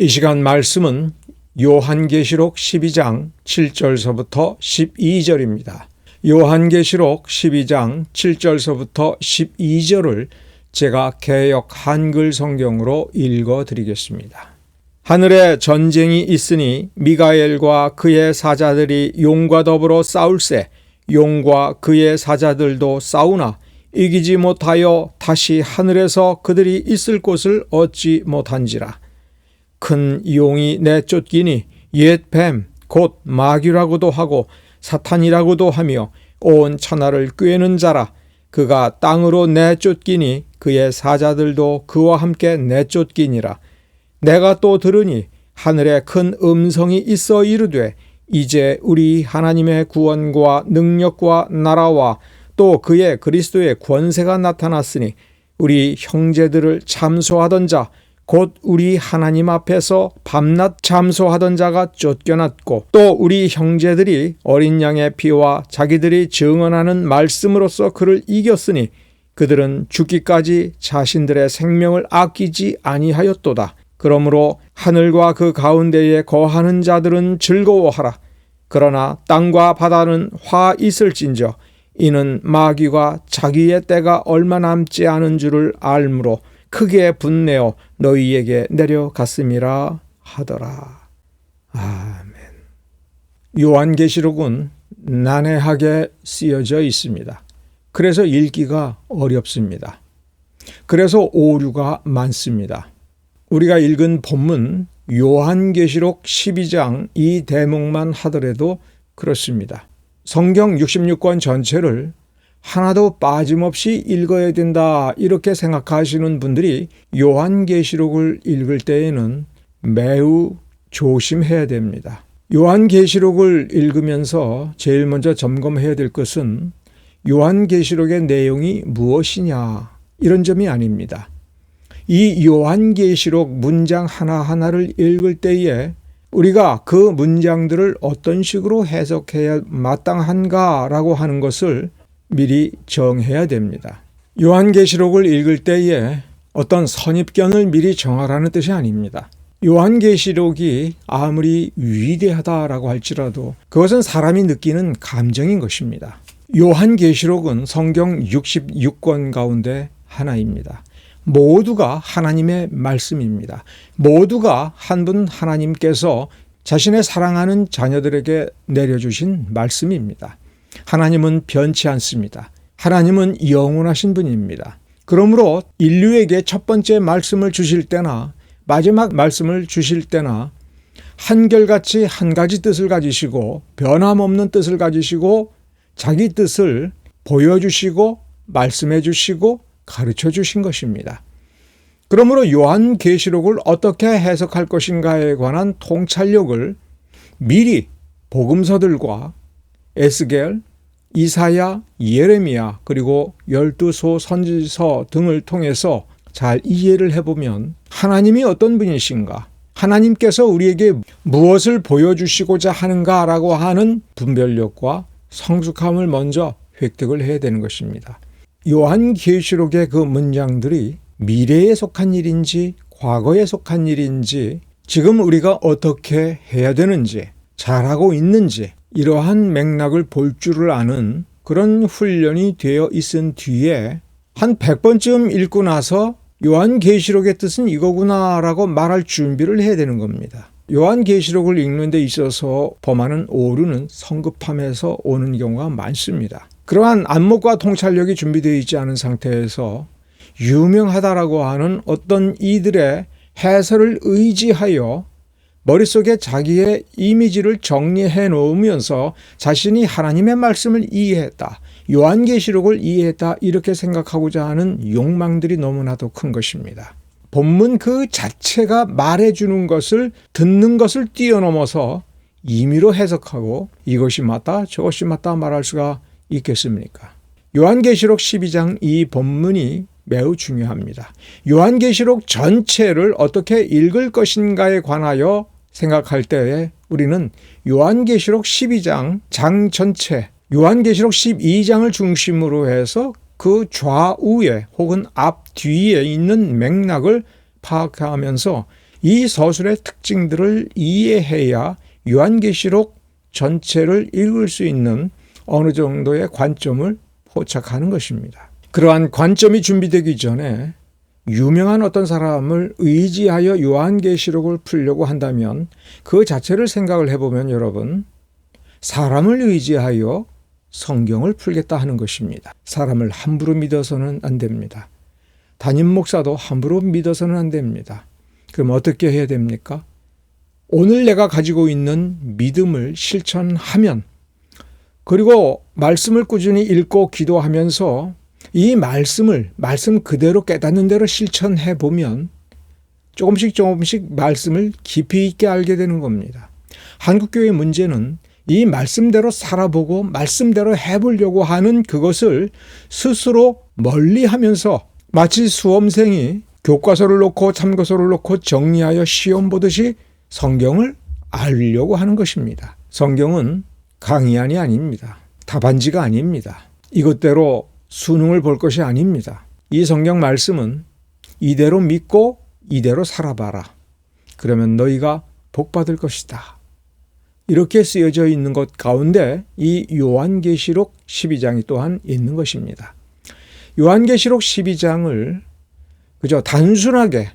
이 시간 말씀은 요한계시록 12장 7절서부터 12절입니다. 요한계시록 12장 7절서부터 12절을 제가 개역 한글 성경으로 읽어 드리겠습니다. 하늘에 전쟁이 있으니 미가엘과 그의 사자들이 용과 더불어 싸울세 용과 그의 사자들도 싸우나 이기지 못하여 다시 하늘에서 그들이 있을 곳을 얻지 못한지라 큰 용이 내쫓기니 옛 뱀 곧 마귀라고도 하고 사탄이라고도 하며 온 천하를 꿰는 자라. 그가 땅으로 내쫓기니 그의 사자들도 그와 함께 내쫓기니라. 내가 또 들으니 하늘에 큰 음성이 있어 이르되 이제 우리 하나님의 구원과 능력과 나라와 또 그의 그리스도의 권세가 나타났으니 우리 형제들을 참소하던 자 곧 우리 하나님 앞에서 밤낮 참소하던 자가 쫓겨났고 또 우리 형제들이 어린 양의 피와 자기들이 증언하는 말씀으로써 그를 이겼으니 그들은 죽기까지 자신들의 생명을 아끼지 아니하였도다. 그러므로 하늘과 그 가운데에 거하는 자들은 즐거워하라. 그러나 땅과 바다는 화 있을진저 이는 마귀가 자기의 때가 얼마 남지 않은 줄을 알므로 크게 분내어 너희에게 내려갔음이라 하더라. 아멘. 요한계시록은 난해하게 쓰여져 있습니다. 그래서 읽기가 어렵습니다. 그래서 오류가 많습니다. 우리가 읽은 본문 요한계시록 12장 이 대목만 하더라도 그렇습니다. 성경 66권 전체를 하나도 빠짐없이 읽어야 된다 이렇게 생각하시는 분들이 요한계시록을 읽을 때에는 매우 조심해야 됩니다. 요한계시록을 읽으면서 제일 먼저 점검해야 될 것은 요한계시록의 내용이 무엇이냐 이런 점이 아닙니다. 이 요한계시록 문장 하나하나를 읽을 때에 우리가 그 문장들을 어떤 식으로 해석해야 마땅한가라고 하는 것을 미리 정해야 됩니다. 요한계시록을 읽을 때에 어떤 선입견을 미리 정하라는 뜻이 아닙니다. 요한계시록이 아무리 위대하다라고 할지라도 그것은 사람이 느끼는 감정인 것입니다. 요한계시록은 성경 66권 가운데 하나입니다. 모두가 하나님의 말씀입니다. 모두가 한 분 하나님께서 자신의 사랑하는 자녀들에게 내려주신 말씀입니다. 하나님은 변치 않습니다. 하나님은 영원하신 분입니다. 그러므로 인류에게 첫 번째 말씀을 주실 때나 마지막 말씀을 주실 때나 한결같이 한 가지 뜻을 가지시고 변함없는 뜻을 가지시고 자기 뜻을 보여주시고 말씀해 주시고 가르쳐 주신 것입니다. 그러므로 요한 계시록을 어떻게 해석할 것인가에 관한 통찰력을 미리 복음서들과 에스겔, 이사야, 예레미야 그리고 열두소 선지서 등을 통해서 잘 이해를 해보면 하나님이 어떤 분이신가 하나님께서 우리에게 무엇을 보여주시고자 하는가라고 하는 분별력과 성숙함을 먼저 획득을 해야 되는 것입니다. 요한 계시록의 그 문장들이 미래에 속한 일인지 과거에 속한 일인지 지금 우리가 어떻게 해야 되는지 잘하고 있는지 이러한 맥락을 볼 줄을 아는 그런 훈련이 되어 있은 뒤에 한 100번쯤 읽고 나서 요한계시록의 뜻은 이거구나라고 말할 준비를 해야 되는 겁니다. 요한계시록을 읽는 데 있어서 범하는 오류는 성급함에서 오는 경우가 많습니다. 그러한 안목과 통찰력이 준비되어 있지 않은 상태에서 유명하다라고 하는 어떤 이들의 해설을 의지하여 머릿속에 자기의 이미지를 정리해 놓으면서 자신이 하나님의 말씀을 이해했다. 요한계시록을 이해했다. 이렇게 생각하고자 하는 욕망들이 너무나도 큰 것입니다. 본문 그 자체가 말해주는 것을 듣는 것을 뛰어넘어서 임의로 해석하고 이것이 맞다 저것이 맞다 말할 수가 있겠습니까? 요한계시록 12장 이 본문이 매우 중요합니다. 요한계시록 전체를 어떻게 읽을 것인가에 관하여 생각할 때에 우리는 요한계시록 12장 장 전체, 요한계시록 12장을 중심으로 해서 그 좌우에 혹은 앞 뒤에 있는 맥락을 파악하면서 이 서술의 특징들을 이해해야 요한계시록 전체를 읽을 수 있는 어느 정도의 관점을 포착하는 것입니다. 그러한 관점이 준비되기 전에 유명한 어떤 사람을 의지하여 요한계시록을 풀려고 한다면 그 자체를 생각을 해보면 여러분 사람을 의지하여 성경을 풀겠다 하는 것입니다. 사람을 함부로 믿어서는 안 됩니다. 담임 목사도 함부로 믿어서는 안 됩니다. 그럼 어떻게 해야 됩니까? 오늘 내가 가지고 있는 믿음을 실천하면 그리고 말씀을 꾸준히 읽고 기도하면서 이 말씀을 말씀 그대로 깨닫는 대로 실천해 보면 조금씩 조금씩 말씀을 깊이 있게 알게 되는 겁니다. 한국 교회 문제는 이 말씀대로 살아보고 말씀대로 해보려고 하는 그것을 스스로 멀리 하면서 마치 수험생이 교과서를 놓고 참고서를 놓고 정리하여 시험 보듯이 성경을 알려고 하는 것입니다. 성경은 강의안이 아닙니다. 답안지가 아닙니다. 이것대로 수능을 볼 것이 아닙니다. 이 성경 말씀은 이대로 믿고 이대로 살아봐라. 그러면 너희가 복받을 것이다. 이렇게 쓰여져 있는 것 가운데 이 요한계시록 12장이 또한 있는 것입니다. 요한계시록 12장을 그저 단순하게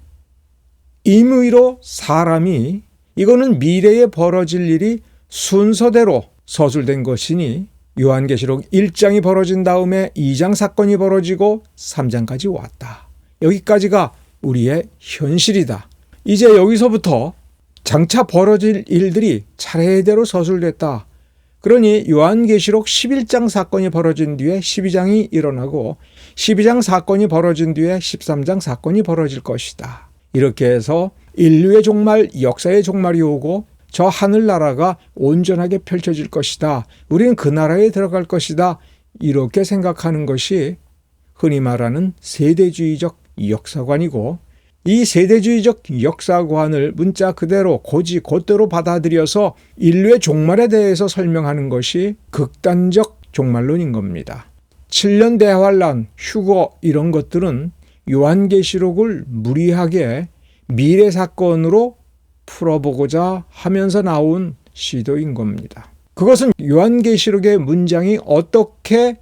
임의로 사람이 이거는 미래에 벌어질 일이 순서대로 서술된 것이니 요한계시록 1장이 벌어진 다음에 2장 사건이 벌어지고 3장까지 왔다. 여기까지가 우리의 현실이다. 이제 여기서부터 장차 벌어질 일들이 차례대로 서술됐다. 그러니 요한계시록 11장 사건이 벌어진 뒤에 12장이 일어나고 12장 사건이 벌어진 뒤에 13장 사건이 벌어질 것이다. 이렇게 해서 인류의 종말, 역사의 종말이 오고 저 하늘나라가 온전하게 펼쳐질 것이다. 우리는 그 나라에 들어갈 것이다. 이렇게 생각하는 것이 흔히 말하는 세대주의적 역사관이고 이 세대주의적 역사관을 문자 그대로 고지 곧대로 받아들여서 인류의 종말에 대해서 설명하는 것이 극단적 종말론인 겁니다. 7년 대환란, 휴거 이런 것들은 요한계시록을 무리하게 미래 사건으로 풀어보고자 하면서 나온 시도인 겁니다. 그것은 요한계시록의 문장이 어떻게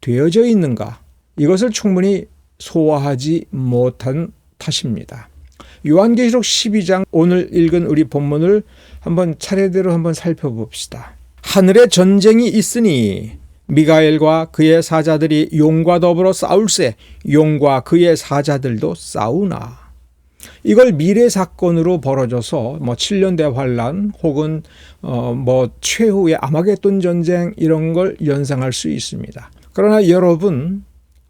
되어져 있는가 이것을 충분히 소화하지 못한 탓입니다. 요한계시록 12장 오늘 읽은 우리 본문을 한번 차례대로 한번 살펴봅시다. 하늘에 전쟁이 있으니 미가엘과 그의 사자들이 용과 더불어 싸울세 용과 그의 사자들도 싸우나 이걸 미래 사건으로 벌어져서 뭐 7년 대환란 혹은 어뭐 최후의 아마겟돈 전쟁 이런 걸 연상할 수 있습니다. 그러나 여러분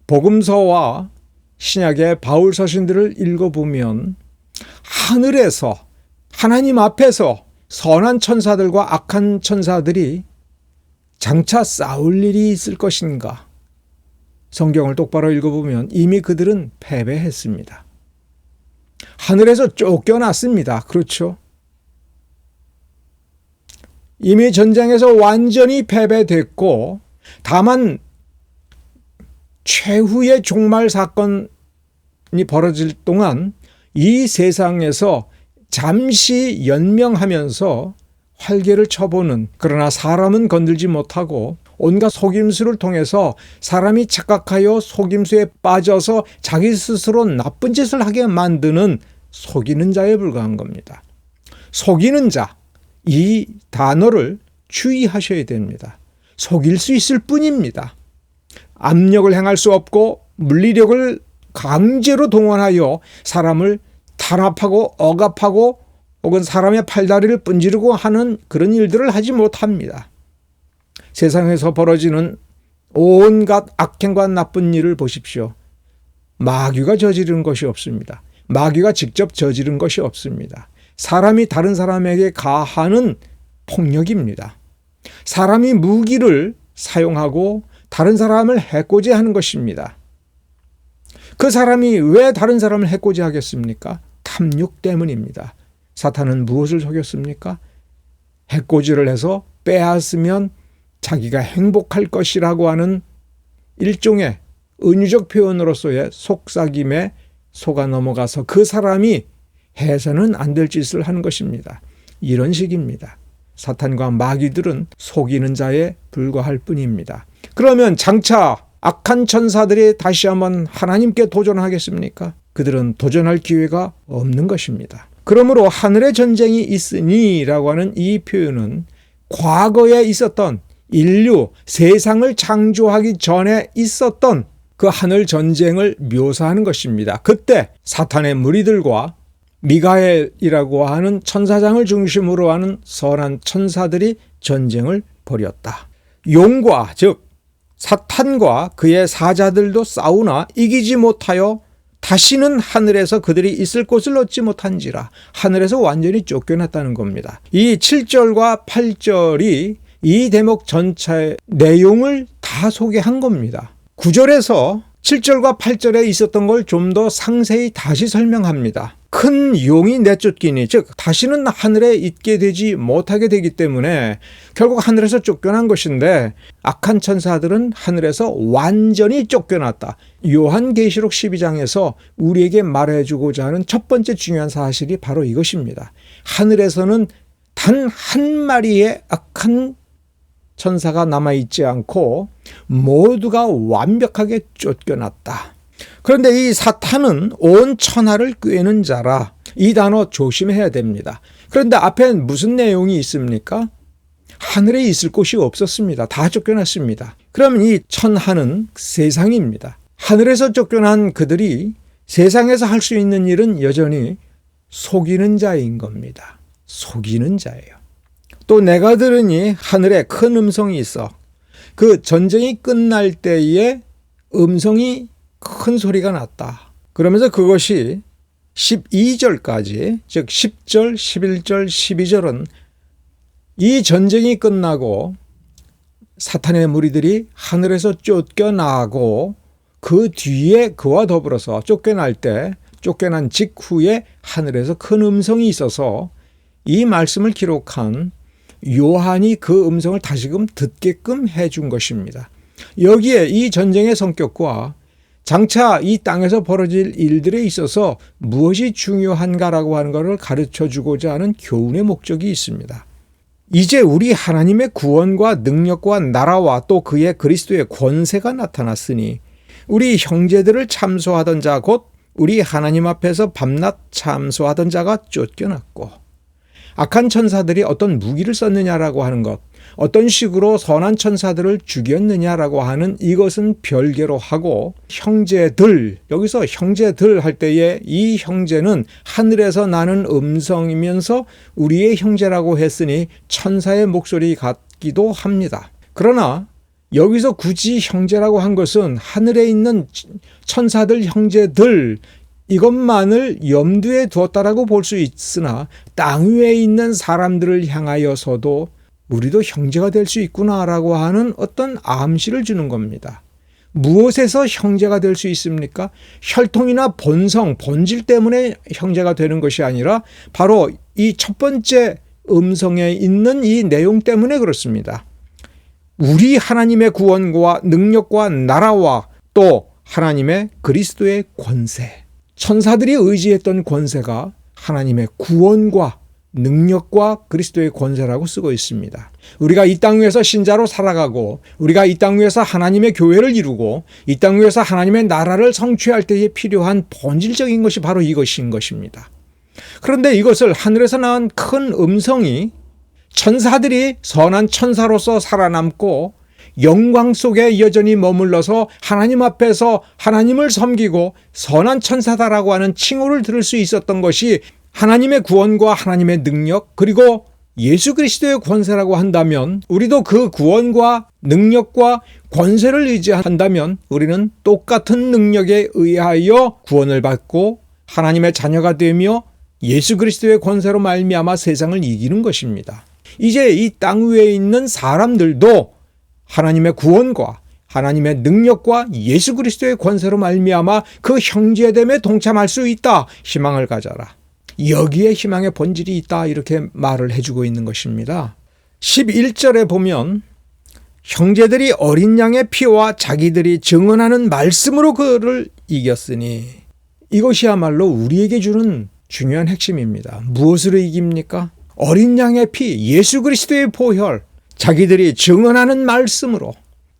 복음서와 신약의 바울 서신들을 읽어보면 하늘에서 하나님 앞에서 선한 천사들과 악한 천사들이 장차 싸울 일이 있을 것인가? 성경을 똑바로 읽어보면 이미 그들은 패배했습니다. 하늘에서 쫓겨났습니다. 그렇죠? 이미 전쟁에서 완전히 패배됐고, 다만 최후의 종말 사건이 벌어질 동안 이 세상에서 잠시 연명하면서 활개를 쳐보는 그러나 사람은 건들지 못하고 온갖 속임수를 통해서 사람이 착각하여 속임수에 빠져서 자기 스스로 나쁜 짓을 하게 만드는 속이는 자에 불과한 겁니다. 속이는 자, 이 단어를 주의하셔야 됩니다. 속일 수 있을 뿐입니다. 압력을 행할 수 없고 물리력을 강제로 동원하여 사람을 탄압하고 억압하고 혹은 사람의 팔다리를 뿜지르고 하는 그런 일들을 하지 못합니다. 세상에서 벌어지는 온갖 악행과 나쁜 일을 보십시오. 마귀가 저지른 것이 없습니다. 마귀가 직접 저지른 것이 없습니다. 사람이 다른 사람에게 가하는 폭력입니다. 사람이 무기를 사용하고 다른 사람을 해코지 하는 것입니다. 그 사람이 왜 다른 사람을 해코지 하겠습니까? 탐욕 때문입니다. 사탄은 무엇을 속였습니까? 해코지를 해서 빼앗으면 자기가 행복할 것이라고 하는 일종의 은유적 표현으로서의 속삭임에 속아 넘어가서 그 사람이 해서는 안 될 짓을 하는 것입니다. 이런 식입니다. 사탄과 마귀들은 속이는 자에 불과할 뿐입니다. 그러면 장차 악한 천사들이 다시 한번 하나님께 도전하겠습니까? 그들은 도전할 기회가 없는 것입니다. 그러므로 하늘의 전쟁이 있으니라고 하는 이 표현은 과거에 있었던 인류 세상을 창조하기 전에 있었던 그 하늘 전쟁을 묘사하는 것입니다. 그때 사탄의 무리들과 미가엘이라고 하는 천사장을 중심으로 하는 선한 천사들이 전쟁을 벌였다. 용과 즉 사탄과 그의 사자들도 싸우나 이기지 못하여 다시는 하늘에서 그들이 있을 곳을 얻지 못한지라 하늘에서 완전히 쫓겨났다는 겁니다. 이 7절과 8절이 이 대목 전체의 내용을 다 소개한 겁니다. 9절에서 7절과 8절에 있었던 걸 좀 더 상세히 다시 설명합니다. 큰 용이 내쫓기니 즉 다시는 하늘에 있게 되지 못하게 되기 때문에 결국 하늘에서 쫓겨난 것인데 악한 천사들은 하늘에서 완전히 쫓겨났다. 요한계시록 12장에서 우리에게 말해주고자 하는 첫 번째 중요한 사실이 바로 이것입니다. 하늘에서는 단 한 마리의 악한 천사가 남아있지 않고 모두가 완벽하게 쫓겨났다. 그런데 이 사탄은 온 천하를 꿰는 자라 이 단어 조심해야 됩니다. 그런데 앞에 무슨 내용이 있습니까? 하늘에 있을 곳이 없었습니다. 다 쫓겨났습니다. 그러면 이 천하는 세상입니다. 하늘에서 쫓겨난 그들이 세상에서 할 수 있는 일은 여전히 속이는 자인 겁니다. 속이는 자예요. 또 내가 들으니 하늘에 큰 음성이 있어 그 전쟁이 끝날 때에 음성이 큰 소리가 났다. 그러면서 그것이 12절까지, 즉 10절, 11절, 12절은 이 전쟁이 끝나고 사탄의 무리들이 하늘에서 쫓겨나고 그 뒤에 그와 더불어서 쫓겨날 때 쫓겨난 직후에 하늘에서 큰 음성이 있어서 이 말씀을 기록한 요한이 그 음성을 다시금 듣게끔 해준 것입니다. 여기에 이 전쟁의 성격과 장차 이 땅에서 벌어질 일들에 있어서 무엇이 중요한가라고 하는 것을 가르쳐 주고자 하는 교훈의 목적이 있습니다. 이제 우리 하나님의 구원과 능력과 나라와 또 그의 그리스도의 권세가 나타났으니 우리 형제들을 참소하던 자 곧 우리 하나님 앞에서 밤낮 참소하던 자가 쫓겨났고 악한 천사들이 어떤 무기를 썼느냐라고 하는 것, 어떤 식으로 선한 천사들을 죽였느냐라고 하는 이것은 별개로 하고 형제들, 여기서 형제들 할 때에 이 형제는 하늘에서 나는 음성이면서 우리의 형제라고 했으니 천사의 목소리 같기도 합니다. 그러나 여기서 굳이 형제라고 한 것은 하늘에 있는 천사들 형제들 이것만을 염두에 두었다라고 볼 수 있으나 땅 위에 있는 사람들을 향하여서도 우리도 형제가 될 수 있구나라고 하는 어떤 암시를 주는 겁니다. 무엇에서 형제가 될 수 있습니까? 혈통이나 본성, 본질 때문에 형제가 되는 것이 아니라 바로 이 첫 번째 음성에 있는 이 내용 때문에 그렇습니다. 우리 하나님의 구원과 능력과 나라와 또 하나님의 그리스도의 권세. 천사들이 의지했던 권세가 하나님의 구원과 능력과 그리스도의 권세라고 쓰고 있습니다. 우리가 이 땅 위에서 신자로 살아가고 우리가 이 땅 위에서 하나님의 교회를 이루고 이 땅 위에서 하나님의 나라를 성취할 때에 필요한 본질적인 것이 바로 이것인 것입니다. 그런데 이것을 하늘에서 나온 큰 음성이 천사들이 선한 천사로서 살아남고 영광 속에 여전히 머물러서 하나님 앞에서 하나님을 섬기고 선한 천사다라고 하는 칭호를 들을 수 있었던 것이 하나님의 구원과 하나님의 능력 그리고 예수 그리스도의 권세라고 한다면 우리도 그 구원과 능력과 권세를 의지한다면 우리는 똑같은 능력에 의하여 구원을 받고 하나님의 자녀가 되며 예수 그리스도의 권세로 말미암아 세상을 이기는 것입니다. 이제 이 땅 위에 있는 사람들도 하나님의 구원과 하나님의 능력과 예수 그리스도의 권세로 말미암아 그 형제됨에 동참할 수 있다. 희망을 가져라. 여기에 희망의 본질이 있다. 이렇게 말을 해주고 있는 것입니다. 11절에 보면 형제들이 어린 양의 피와 자기들이 증언하는 말씀으로 그를 이겼으니 이것이야말로 우리에게 주는 중요한 핵심입니다. 무엇으로 이깁니까? 어린 양의 피, 예수 그리스도의 보혈, 자기들이 증언하는 말씀으로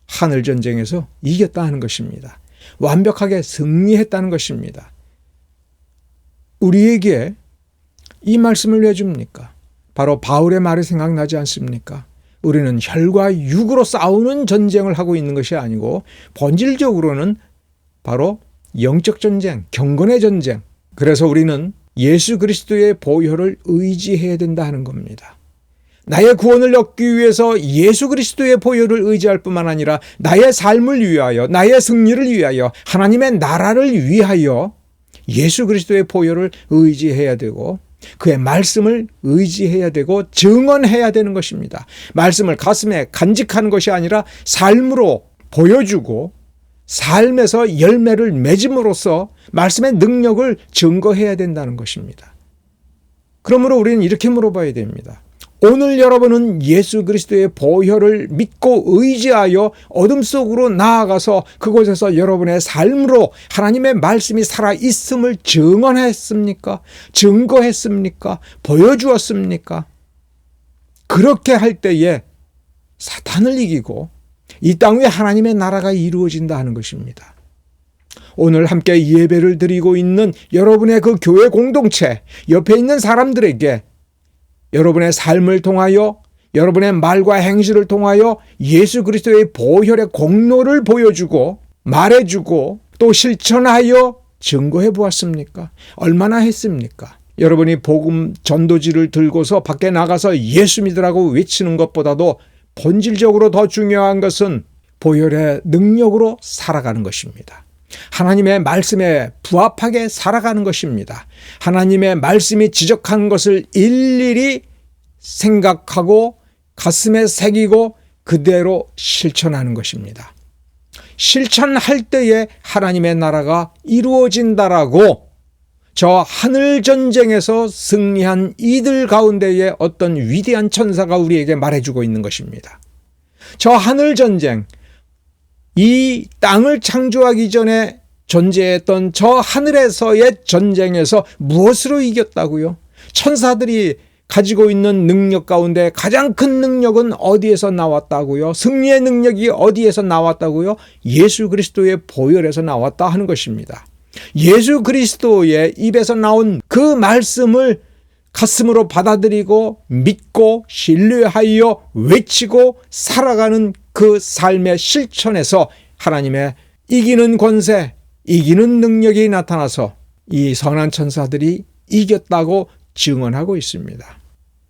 하늘 전쟁에서 이겼다 하는 것입니다. 완벽하게 승리했다는 것입니다. 우리에게 이 말씀을 왜 줍니까? 바로 바울의 말이 생각나지 않습니까? 우리는 혈과 육으로 싸우는 전쟁을 하고 있는 것이 아니고 본질적으로는 바로 영적 전쟁, 경건의 전쟁. 그래서 우리는 예수 그리스도의 보혈을 의지해야 된다 하는 겁니다. 나의 구원을 얻기 위해서 예수 그리스도의 보혈을 의지할 뿐만 아니라 나의 삶을 위하여, 나의 승리를 위하여, 하나님의 나라를 위하여 예수 그리스도의 보혈을 의지해야 되고 그의 말씀을 의지해야 되고 증언해야 되는 것입니다. 말씀을 가슴에 간직하는 것이 아니라 삶으로 보여주고 삶에서 열매를 맺음으로써 말씀의 능력을 증거해야 된다는 것입니다. 그러므로 우리는 이렇게 물어봐야 됩니다. 오늘 여러분은 예수 그리스도의 보혈을 믿고 의지하여 어둠 속으로 나아가서 그곳에서 여러분의 삶으로 하나님의 말씀이 살아 있음을 증언했습니까? 증거했습니까? 보여주었습니까? 그렇게 할 때에 사탄을 이기고 이 땅 위에 하나님의 나라가 이루어진다 하는 것입니다. 오늘 함께 예배를 드리고 있는 여러분의 그 교회 공동체, 옆에 있는 사람들에게 여러분의 삶을 통하여 여러분의 말과 행실을 통하여 예수 그리스도의 보혈의 공로를 보여주고 말해주고 또 실천하여 증거해 보았습니까? 얼마나 했습니까? 여러분이 복음 전도지를 들고서 밖에 나가서 예수 믿으라고 외치는 것보다도 본질적으로 더 중요한 것은 보혈의 능력으로 살아가는 것입니다. 하나님의 말씀에 부합하게 살아가는 것입니다. 하나님의 말씀이 지적한 것을 일일이 생각하고 가슴에 새기고 그대로 실천하는 것입니다. 실천할 때에 하나님의 나라가 이루어진다라고 저 하늘 전쟁에서 승리한 이들 가운데에 어떤 위대한 천사가 우리에게 말해주고 있는 것입니다. 저 하늘 전쟁, 이 땅을 창조하기 전에 존재했던 저 하늘에서의 전쟁에서 무엇으로 이겼다고요? 천사들이 가지고 있는 능력 가운데 가장 큰 능력은 어디에서 나왔다고요? 승리의 능력이 어디에서 나왔다고요? 예수 그리스도의 보혈에서 나왔다 하는 것입니다. 예수 그리스도의 입에서 나온 그 말씀을 가슴으로 받아들이고 믿고 신뢰하여 외치고 살아가는 그 삶의 실천에서 하나님의 이기는 권세, 이기는 능력이 나타나서 이 선한 천사들이 이겼다고 증언하고 있습니다.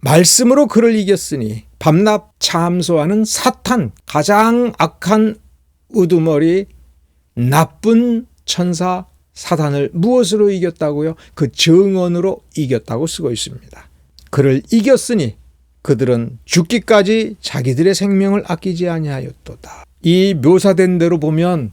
말씀으로 그를 이겼으니 밤낮 참소하는 사탄, 가장 악한 우두머리, 나쁜 천사 사단을 무엇으로 이겼다고요? 그 정언으로 이겼다고 쓰고 있습니다. 그를 이겼으니 그들은 죽기까지 자기들의 생명을 아끼지 아니하였도다. 이 묘사된 대로 보면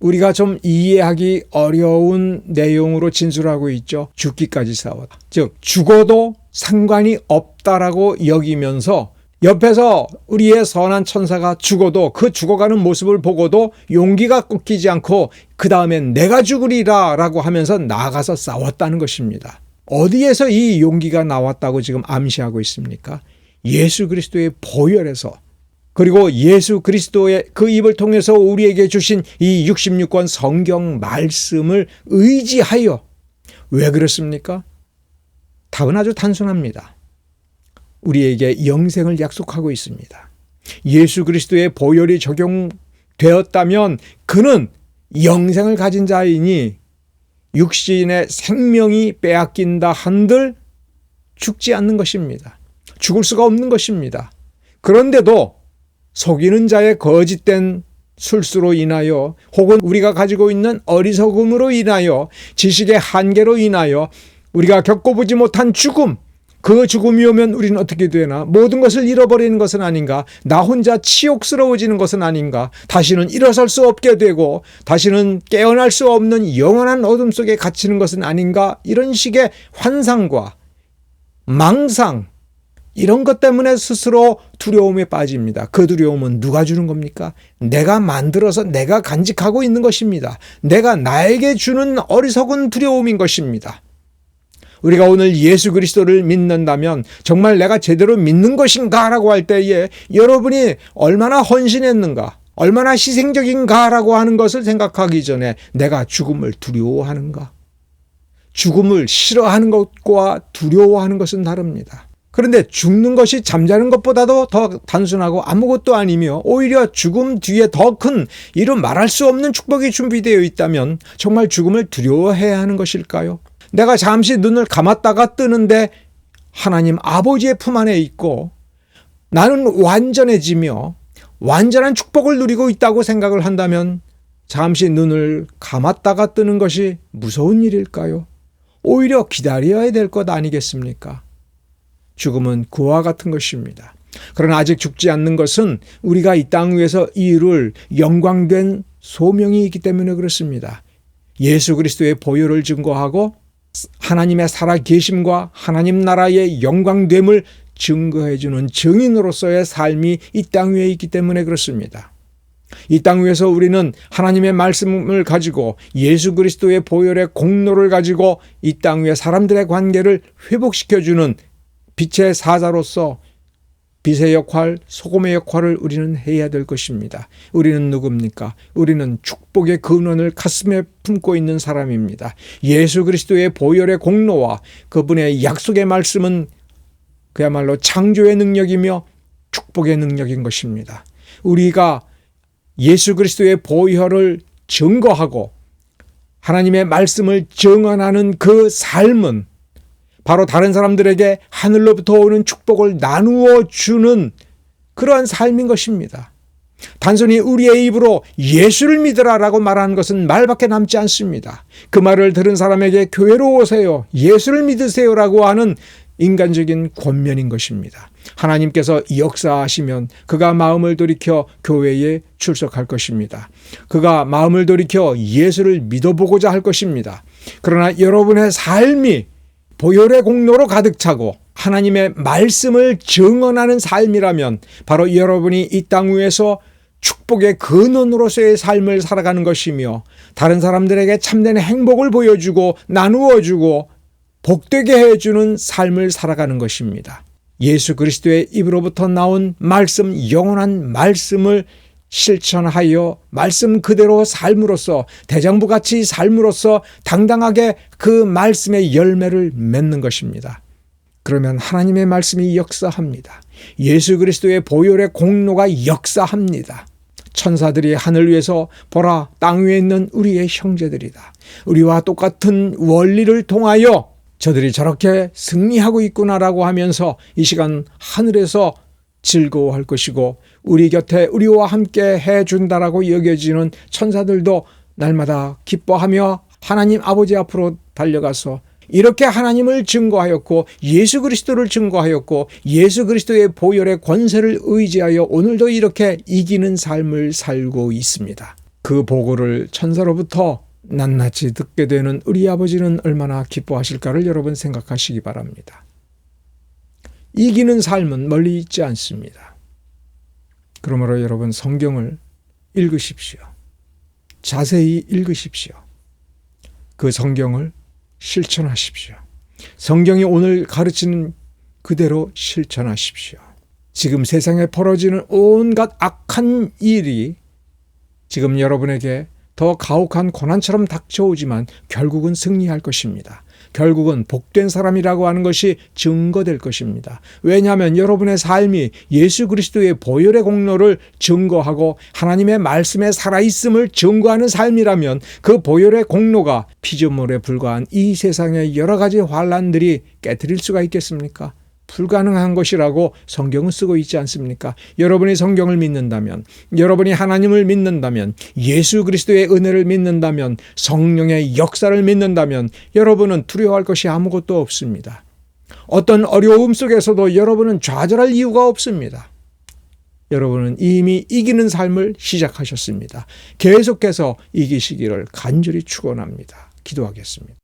우리가 좀 이해하기 어려운 내용으로 진술하고 있죠. 죽기까지 싸웠다. 즉 죽어도 상관이 없다라고 여기면서 옆에서 우리의 선한 천사가 죽어도 그 죽어가는 모습을 보고도 용기가 꺾이지 않고 그 다음엔 내가 죽으리라 라고 하면서 나가서 싸웠다는 것입니다. 어디에서 이 용기가 나왔다고 지금 암시하고 있습니까? 예수 그리스도의 보혈에서 그리고 예수 그리스도의 그 입을 통해서 우리에게 주신 이 66권 성경 말씀을 의지하여 왜 그렇습니까? 답은 아주 단순합니다. 우리에게 영생을 약속하고 있습니다. 예수 그리스도의 보혈이 적용되었다면 그는 영생을 가진 자이니 육신의 생명이 빼앗긴다 한들 죽지 않는 것입니다. 죽을 수가 없는 것입니다. 그런데도 속이는 자의 거짓된 술수로 인하여 혹은 우리가 가지고 있는 어리석음으로 인하여 지식의 한계로 인하여 우리가 겪어보지 못한 죽음, 그 죽음이 오면 우리는 어떻게 되나? 모든 것을 잃어버리는 것은 아닌가? 나 혼자 치욕스러워지는 것은 아닌가? 다시는 일어설 수 없게 되고, 다시는 깨어날 수 없는 영원한 어둠 속에 갇히는 것은 아닌가? 이런 식의 환상과 망상, 이런 것 때문에 스스로 두려움에 빠집니다. 그 두려움은 누가 주는 겁니까? 내가 만들어서 내가 간직하고 있는 것입니다. 내가 나에게 주는 어리석은 두려움인 것입니다. 우리가 오늘 예수 그리스도를 믿는다면 정말 내가 제대로 믿는 것인가라고 할 때에 여러분이 얼마나 헌신했는가, 얼마나 희생적인가라고 하는 것을 생각하기 전에 내가 죽음을 두려워하는가. 죽음을 싫어하는 것과 두려워하는 것은 다릅니다. 그런데 죽는 것이 잠자는 것보다도 더 단순하고 아무것도 아니며 오히려 죽음 뒤에 더 큰 이런 말할 수 없는 축복이 준비되어 있다면 정말 죽음을 두려워해야 하는 것일까요? 내가 잠시 눈을 감았다가 뜨는데 하나님 아버지의 품 안에 있고 나는 완전해지며 완전한 축복을 누리고 있다고 생각을 한다면 잠시 눈을 감았다가 뜨는 것이 무서운 일일까요? 오히려 기다려야 될 것 아니겠습니까? 죽음은 그와 같은 것입니다. 그러나 아직 죽지 않는 것은 우리가 이 땅 위에서 이룰 영광된 소명이 있기 때문에 그렇습니다. 예수 그리스도의 보혈을 증거하고 하나님의 살아계심과 하나님 나라의 영광됨을 증거해주는 증인으로서의 삶이 이 땅 위에 있기 때문에 그렇습니다. 이 땅 위에서 우리는 하나님의 말씀을 가지고 예수 그리스도의 보혈의 공로를 가지고 이 땅 위에 사람들의 관계를 회복시켜주는 빛의 사자로서 빛의 역할, 소금의 역할을 우리는 해야 될 것입니다. 우리는 누굽니까? 우리는 축복의 근원을 가슴에 품고 있는 사람입니다. 예수 그리스도의 보혈의 공로와 그분의 약속의 말씀은 그야말로 창조의 능력이며 축복의 능력인 것입니다. 우리가 예수 그리스도의 보혈을 증거하고 하나님의 말씀을 증언하는 그 삶은 바로 다른 사람들에게 하늘로부터 오는 축복을 나누어 주는 그러한 삶인 것입니다. 단순히 우리의 입으로 예수를 믿으라라고 말하는 것은 말밖에 남지 않습니다. 그 말을 들은 사람에게 교회로 오세요. 예수를 믿으세요라고 하는 인간적인 권면인 것입니다. 하나님께서 역사하시면 그가 마음을 돌이켜 교회에 출석할 것입니다. 그가 마음을 돌이켜 예수를 믿어보고자 할 것입니다. 그러나 여러분의 삶이 보혈의 공로로 가득 차고 하나님의 말씀을 증언하는 삶이라면 바로 여러분이 이 땅 위에서 축복의 근원으로서의 삶을 살아가는 것이며 다른 사람들에게 참된 행복을 보여주고 나누어 주고 복되게 해주는 삶을 살아가는 것입니다. 예수 그리스도의 입으로부터 나온 말씀, 영원한 말씀을 실천하여 말씀 그대로 삶으로써 대장부 같이 삶으로써 당당하게 그 말씀의 열매를 맺는 것입니다. 그러면 하나님의 말씀이 역사합니다. 예수 그리스도의 보혈의 공로가 역사합니다. 천사들이 하늘 위에서 보라 땅 위에 있는 우리의 형제들이다. 우리와 똑같은 원리를 통하여 저들이 저렇게 승리하고 있구나라고 하면서 이 시간 하늘에서 즐거워할 것이고 우리 곁에 우리와 함께 해준다라고 여겨지는 천사들도 날마다 기뻐하며 하나님 아버지 앞으로 달려가서 이렇게 하나님을 증거하였고 예수 그리스도를 증거하였고 예수 그리스도의 보혈의 권세를 의지하여 오늘도 이렇게 이기는 삶을 살고 있습니다. 그 보고를 천사로부터 낱낱이 듣게 되는 우리 아버지는 얼마나 기뻐하실까를 여러분 생각하시기 바랍니다. 이기는 삶은 멀리 있지 않습니다. 그러므로 여러분 성경을 읽으십시오. 자세히 읽으십시오. 그 성경을 실천하십시오. 성경이 오늘 가르치는 그대로 실천하십시오. 지금 세상에 벌어지는 온갖 악한 일이 지금 여러분에게 더 가혹한 고난처럼 닥쳐오지만 결국은 승리할 것입니다. 결국은 복된 사람이라고 하는 것이 증거될 것입니다. 왜냐하면 여러분의 삶이 예수 그리스도의 보혈의 공로를 증거하고 하나님의 말씀에 살아있음을 증거하는 삶이라면 그 보혈의 공로가 피조물에 불과한 이 세상의 여러 가지 환란들이 깨뜨릴 수가 있겠습니까? 불가능한 것이라고 성경은 쓰고 있지 않습니까? 여러분이 성경을 믿는다면, 여러분이 하나님을 믿는다면, 예수 그리스도의 은혜를 믿는다면, 성령의 역사를 믿는다면, 여러분은 두려워할 것이 아무것도 없습니다. 어떤 어려움 속에서도 여러분은 좌절할 이유가 없습니다. 여러분은 이미 이기는 삶을 시작하셨습니다. 계속해서 이기시기를 간절히 축원합니다. 기도하겠습니다.